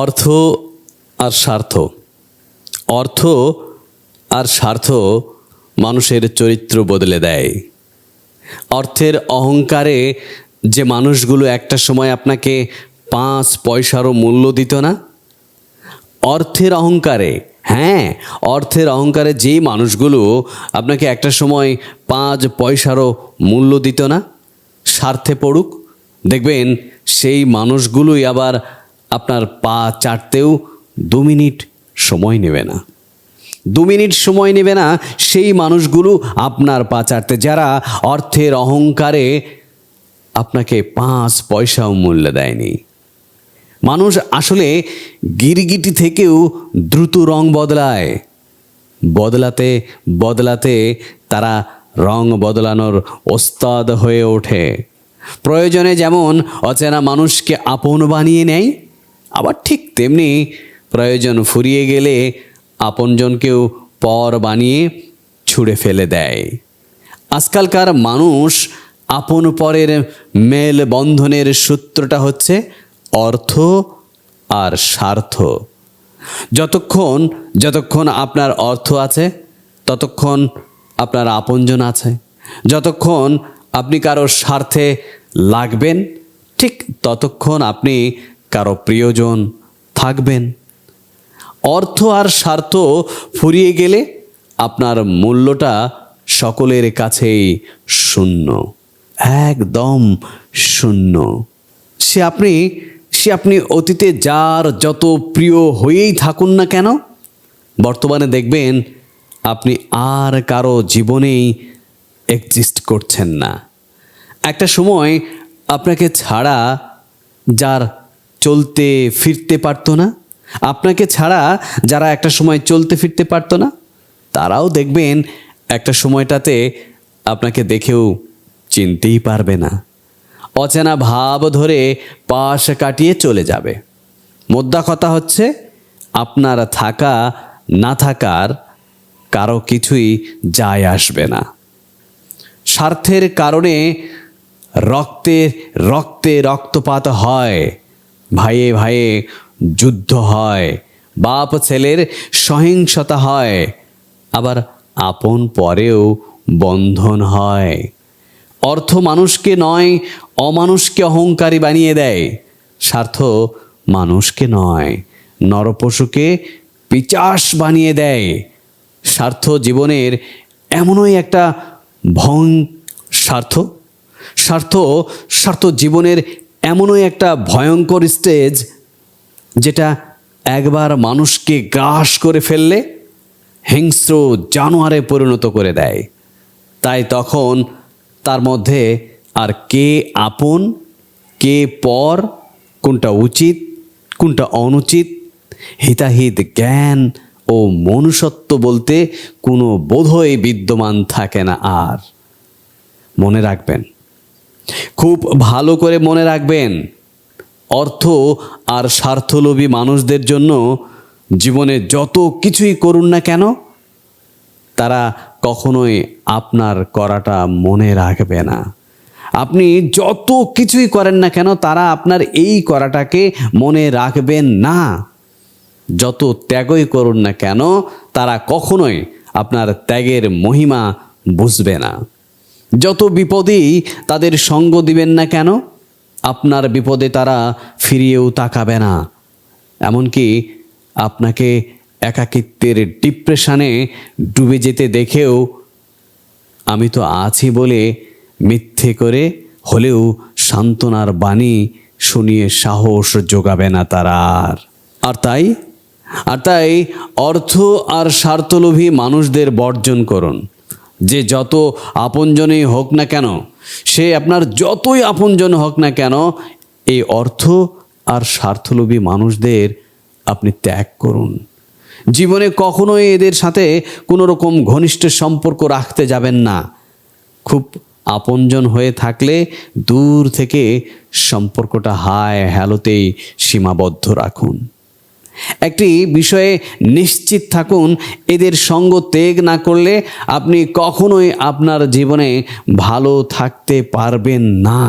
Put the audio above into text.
অর্থ আর স্বার্থ। অর্থ আর স্বার্থ মানুষের চরিত্র বদলে দেয়। অর্থের অহংকারে যে মানুষগুলো একটা সময় আপনাকে পাঁচ পয়সারও মূল্য দিত না, অর্থের অহংকারে হ্যাঁ অর্থের অহংকারে যেই মানুষগুলো আপনাকে একটা সময় পাঁচ পয়সারও মূল্য দিত না, স্বার্থে পড়ুক, দেখবেন সেই মানুষগুলোই আবার আপনার পা চাটতেও দু মিনিট সময় নেবে না। দু মিনিট সময় নেবে না, সেই মানুষগুলো আপনার পা চাটতে, যারা অর্থের অহংকারে আপনাকে পাঁচ পয়সাও মূল্য দেয়নি। মানুষ আসলে গিরগিটি থেকেও দ্রুত রং বদলায়। বদলাতে বদলাতে তারা রং বদলানোর ওস্তাদ হয়ে ওঠে। প্রয়োজনে যেমন অচেনা মানুষকে আপন বানিয়ে নেয় আবার ঠিক তেমনি প্রয়োজন ফুরিয়ে গেলে আপনজনকেও পর বানিয়ে ছুঁড়ে ফেলে দেয়। আজকালকার মানুষ আপন পরের মেল বন্ধনের সূত্রটা হচ্ছে অর্থ আর স্বার্থ। যতক্ষণ যতক্ষণ আপনার অর্থ আছে, ততক্ষণ আপনার আপনজন আছে। যতক্ষণ আপনি কারোর স্বার্থে লাগবেন, ঠিক ততক্ষণ আপনি কারও প্রিয়জন থাকবেন। অর্থ আর স্বার্থ ফুরিয়ে গেলে আপনার মূল্যটা সকলের কাছেই শূন্য, একদম শূন্য। সে আপনি সে আপনি অতীতে যার যত প্রিয় হয়েই থাকুন না কেন, বর্তমানে দেখবেন আপনি আর কারও জীবনেই এক্সিস্ট করছেন না। একটা সময় আপনাকে ছাড়া যার চলতে ফিরতে পারতো না। আপনাকে ছাড়া যারা একটা সময় চলতে ফিরতে পারতো না, তারাও দেখবেন একটা সময়টাতে আপনাকে দেখেও চিনতেই পারবে না। অচেনা ভাব ধরে পাশ কাটিয়ে চলে যাবে। মোদ্দা কথা হচ্ছে, আপনার থাকা, না থাকার কারও কিছুই যায় আসবে না। স্বার্থের কারণে রক্তে রক্তে রক্তপাত হয়। ভাইয়ে ভাইয়ে যুদ্ধ হয়, বাপ ছেলের সহিংসতা হয়, আবার আপন পরেও বন্ধন হয়। অর্থ মানুষকে নয়, অমানুষকে অহংকারী বানিয়ে দেয়, স্বার্থ মানুষকে নয়, নরপশুকে পিচাস বানিয়ে দেয়। স্বার্থ জীবনের এমনই একটা ভং, স্বার্থ? স্বার্থ স্বার্থ জীবনের এমনই একটা ভয়ঙ্কর স্টেজ যেটা একবার মানুষকে গ্রাস করে ফেললে হিংস্র জানোয়ারে পরিণত করে দেয়। তাই তখন তার মধ্যে আর কে আপন, কে পর, কোনটা উচিত, কোনটা অনুচিত, হিতাহিত জ্ঞান ও মনুষ্যত্ব বলতে কোনো বোধই বিদ্যমান থাকে না আর। মনে রাখবেন খুব ভালো করে মনে রাখবেন। অর্থ আর স্বার্থলোভী মানুষদের জন্য জীবনে যত কিছুই করুন না কেন, তারা কখনোই আপনার করাটা মনে রাখবে না। আপনি যত কিছুই করেন না কেন, তারা আপনার এই করাটাকে মনে রাখবেন না। যত ত্যাগই করুন না কেন, তারা কখনোই আপনার ত্যাগের মহিমা বুঝবে না। যত বিপদেই তাদের সঙ্গ দিবেন না কেন, আপনার বিপদে তারা ফিরিয়েও তাকাবে না। এমনকি আপনাকে একাকিত্বের ডিপ্রেশনে ডুবে যেতে দেখেও আমি তো আছি বলে মিথ্যে করে হলেও সান্ত্বনার বাণী শুনিয়ে সাহস যোগাবে না তারা আর। আর তাই আর তাই অর্থ আর স্বার্থলোভী মানুষদের বর্জন করুন। যে যত আপনজনই হোক না কেন, সে আপনার যতই আপনজন হোক না কেন, এই অর্থ আর স্বার্থলোভী মানুষদের আপনি ত্যাগ করুন। জীবনে কখনোই এদের সাথে কোনো রকম ঘনিষ্ঠ সম্পর্ক রাখতে যাবেন না। খুব আপনজন হয়ে থাকলে দূর থেকে সম্পর্কটা হায় হ্যালোতেই সীমাবদ্ধ রাখুন। একটি বিষয়ে নিশ্চিত থাকুন, এদের সঙ্গ ত্যাগ না করলে আপনি কখনোই আপনার জীবনে ভালো থাকতে পারবেন না।